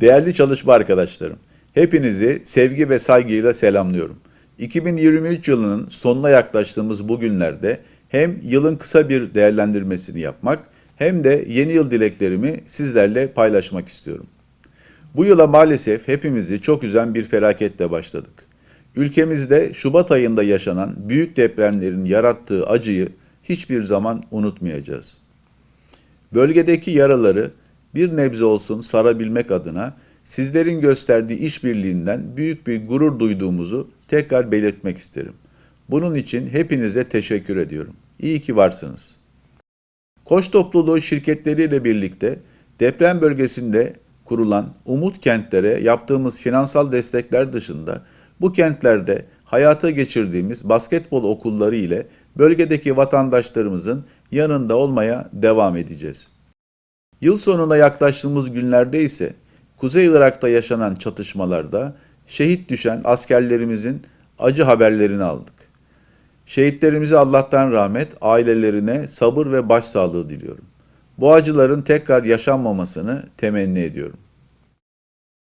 Değerli çalışma arkadaşlarım, hepinizi sevgi ve saygıyla selamlıyorum. 2023 yılının sonuna yaklaştığımız bu günlerde hem yılın kısa bir değerlendirmesini yapmak hem de yeni yıl dileklerimi sizlerle paylaşmak istiyorum. Bu yıla maalesef hepimizi çok üzen bir felaketle başladık. Ülkemizde Şubat ayında yaşanan büyük depremlerin yarattığı acıyı hiçbir zaman unutmayacağız. Bölgedeki yaraları bir nebze olsun sarabilmek adına sizlerin gösterdiği işbirliğinden büyük bir gurur duyduğumuzu tekrar belirtmek isterim. Bunun için hepinize teşekkür ediyorum. İyi ki varsınız. Koç topluluğu şirketleriyle birlikte deprem bölgesinde kurulan Umut kentlere yaptığımız finansal destekler dışında bu kentlerde hayata geçirdiğimiz basketbol okulları ile bölgedeki vatandaşlarımızın yanında olmaya devam edeceğiz. Yıl sonuna yaklaştığımız günlerde ise Kuzey Irak'ta yaşanan çatışmalarda şehit düşen askerlerimizin acı haberlerini aldık. Şehitlerimize Allah'tan rahmet, ailelerine sabır ve başsağlığı diliyorum. Bu acıların tekrar yaşanmamasını temenni ediyorum.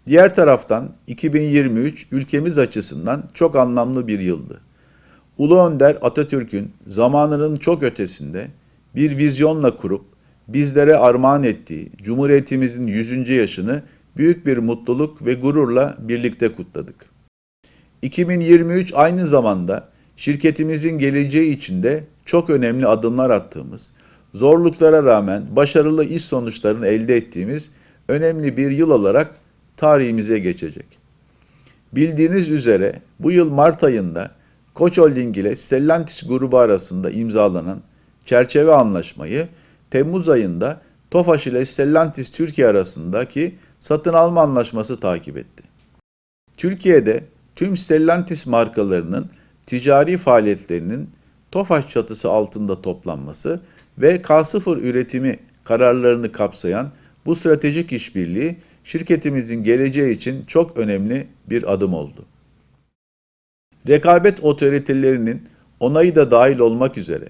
Diğer taraftan 2023 ülkemiz açısından çok anlamlı bir yıldı. Ulu Önder Atatürk'ün zamanının çok ötesinde bir vizyonla kurup bizlere armağan ettiği Cumhuriyetimizin 100. yaşını büyük bir mutluluk ve gururla birlikte kutladık. 2023 aynı zamanda şirketimizin geleceği için de çok önemli adımlar attığımız, zorluklara rağmen başarılı iş sonuçlarını elde ettiğimiz önemli bir yıl olarak tarihimize geçecek. Bildiğiniz üzere bu yıl Mart ayında Koç Holding ile Stellantis grubu arasında imzalanan çerçeve anlaşmayı Temmuz ayında Tofaş ile Stellantis Türkiye arasındaki satın alma anlaşması takip etti. Türkiye'de tüm Stellantis markalarının ticari faaliyetlerinin Tofaş çatısı altında toplanması ve K0 üretimi kararlarını kapsayan bu stratejik işbirliği şirketimizin geleceği için çok önemli bir adım oldu. Rekabet otoritelerinin onayı da dahil olmak üzere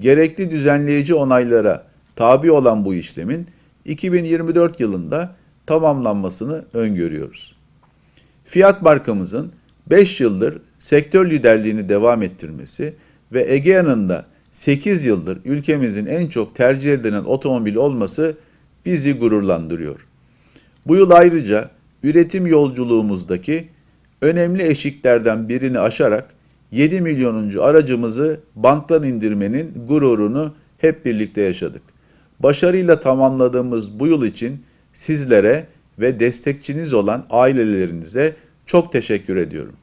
gerekli düzenleyici onaylara tabi olan bu işlemin 2024 yılında tamamlanmasını öngörüyoruz. Fiyat markamızın 5 yıldır sektör liderliğini devam ettirmesi ve Egea'nın da 8 yıldır ülkemizin en çok tercih edilen otomobil olması bizi gururlandırıyor. Bu yıl ayrıca üretim yolculuğumuzdaki önemli eşiklerden birini aşarak 7 milyonuncu aracımızı banttan indirmenin gururunu hep birlikte yaşadık. Başarıyla tamamladığımız bu yıl için sizlere ve destekçiniz olan ailelerinize çok teşekkür ediyorum.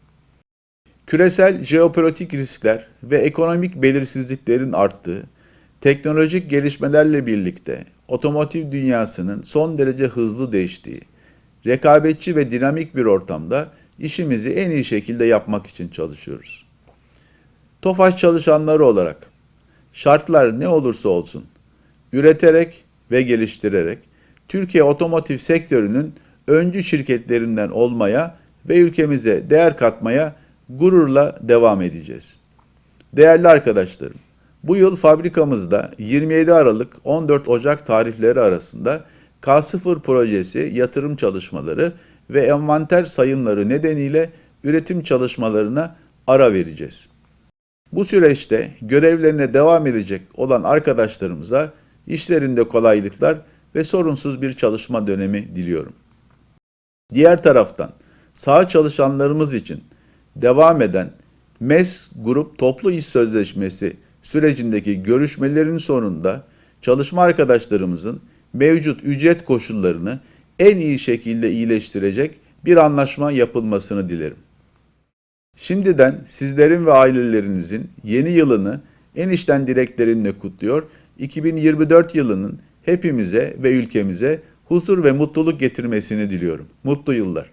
Küresel jeopolitik riskler ve ekonomik belirsizliklerin arttığı, teknolojik gelişmelerle birlikte otomotiv dünyasının son derece hızlı değiştiği, rekabetçi ve dinamik bir ortamda işimizi en iyi şekilde yapmak için çalışıyoruz. Tofaş çalışanları olarak şartlar ne olursa olsun üreterek ve geliştirerek Türkiye otomotiv sektörünün öncü şirketlerinden olmaya ve ülkemize değer katmaya gururla devam edeceğiz. Değerli arkadaşlarım, bu yıl fabrikamızda 27 Aralık 14 Ocak tarihleri arasında K0 projesi yatırım çalışmaları ve envanter sayımları nedeniyle üretim çalışmalarına ara vereceğiz. Bu süreçte görevlerine devam edecek olan arkadaşlarımıza işlerinde kolaylıklar ve sorunsuz bir çalışma dönemi diliyorum. Diğer taraftan sağ çalışanlarımız için devam eden MES Grup Toplu İş Sözleşmesi sürecindeki görüşmelerin sonunda çalışma arkadaşlarımızın mevcut ücret koşullarını en iyi şekilde iyileştirecek bir anlaşma yapılmasını dilerim. Şimdiden sizlerin ve ailelerinizin yeni yılını en içten dileklerinle kutluyor, 2024 yılının hepimize ve ülkemize huzur ve mutluluk getirmesini diliyorum. Mutlu yıllar.